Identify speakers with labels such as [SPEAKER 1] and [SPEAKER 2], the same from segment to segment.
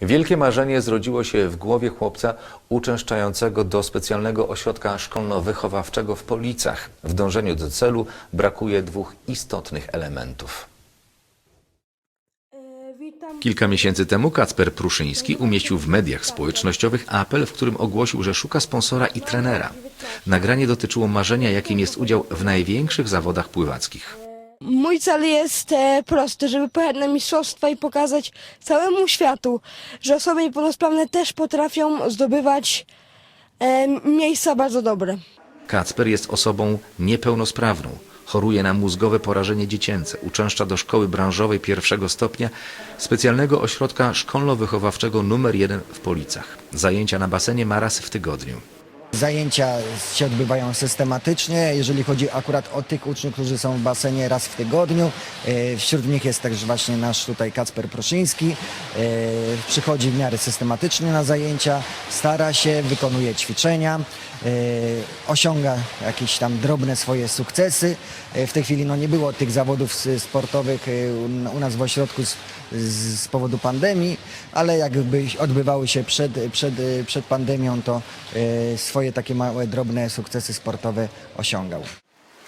[SPEAKER 1] Wielkie marzenie zrodziło się w głowie chłopca uczęszczającego do specjalnego ośrodka szkolno-wychowawczego w Policach. W dążeniu do celu brakuje dwóch istotnych elementów. Kilka miesięcy temu Kacper Pruszyński umieścił w mediach społecznościowych apel, w którym ogłosił, że szuka sponsora i trenera. Nagranie dotyczyło marzenia, jakim jest udział w największych zawodach pływackich.
[SPEAKER 2] Mój cel jest e, prosty, żeby pojechać na mistrzostwa i pokazać całemu światu, że osoby niepełnosprawne też potrafią zdobywać e, miejsca bardzo dobre.
[SPEAKER 1] Kacper jest osobą niepełnosprawną. Choruje na mózgowe porażenie dziecięce. Uczęszcza do szkoły branżowej pierwszego stopnia specjalnego ośrodka szkolno-wychowawczego nr 1 w Policach. Zajęcia na basenie ma raz w tygodniu.
[SPEAKER 3] Zajęcia się odbywają systematycznie, jeżeli chodzi akurat o tych uczniów, którzy są w basenie raz w tygodniu. E, Wśród nich jest też właśnie nasz tutaj Kacper Proszyński. E, Przychodzi w miarę systematycznie na zajęcia, stara się, wykonuje ćwiczenia, osiąga jakieś tam drobne swoje sukcesy. E, W tej chwili no, nie było tych zawodów sportowych e, u- nas w ośrodku z, z, powodu pandemii, ale jakby odbywały się przed, przed, przed pandemią, to e, swoje takie małe, drobne sukcesy sportowe osiągał.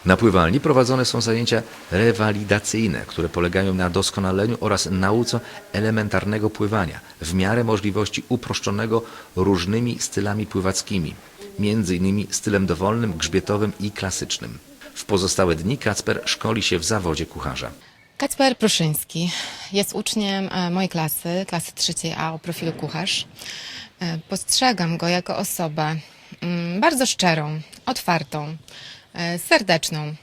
[SPEAKER 1] Na pływalni prowadzone są zajęcia rewalidacyjne, które polegają na doskonaleniu oraz nauce elementarnego pływania, w miarę możliwości uproszczonego różnymi stylami pływackimi, innymi stylem dowolnym, grzbietowym i klasycznym. W pozostałe dni Kacper szkoli się w zawodzie kucharza.
[SPEAKER 4] Kacper Pruszyński jest uczniem e, mojej klasy, klasy trzeciej A o profilu kucharz. E, Postrzegam go jako osobę mm, bardzo szczerą, otwartą, e, serdeczną,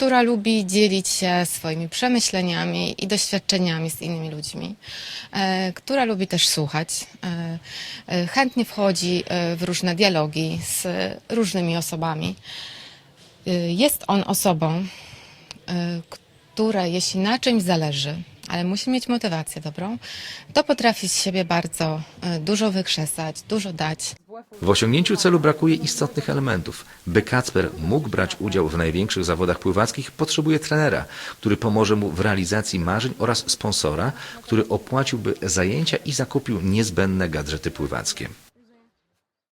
[SPEAKER 4] która lubi dzielić się swoimi przemyśleniami i doświadczeniami z innymi ludźmi, e, która lubi też słuchać, e, e, chętnie wchodzi w różne dialogi z różnymi osobami. Jest on osobą, która jeśli na czymś zależy, ale musi mieć motywację dobrą, to potrafi z siebie bardzo dużo wykrzesać, dużo dać.
[SPEAKER 1] W osiągnięciu celu brakuje istotnych elementów. By Kacper mógł brać udział w największych zawodach pływackich, potrzebuje trenera, który pomoże mu w realizacji marzeń oraz sponsora, który opłaciłby zajęcia i zakupił niezbędne gadżety pływackie.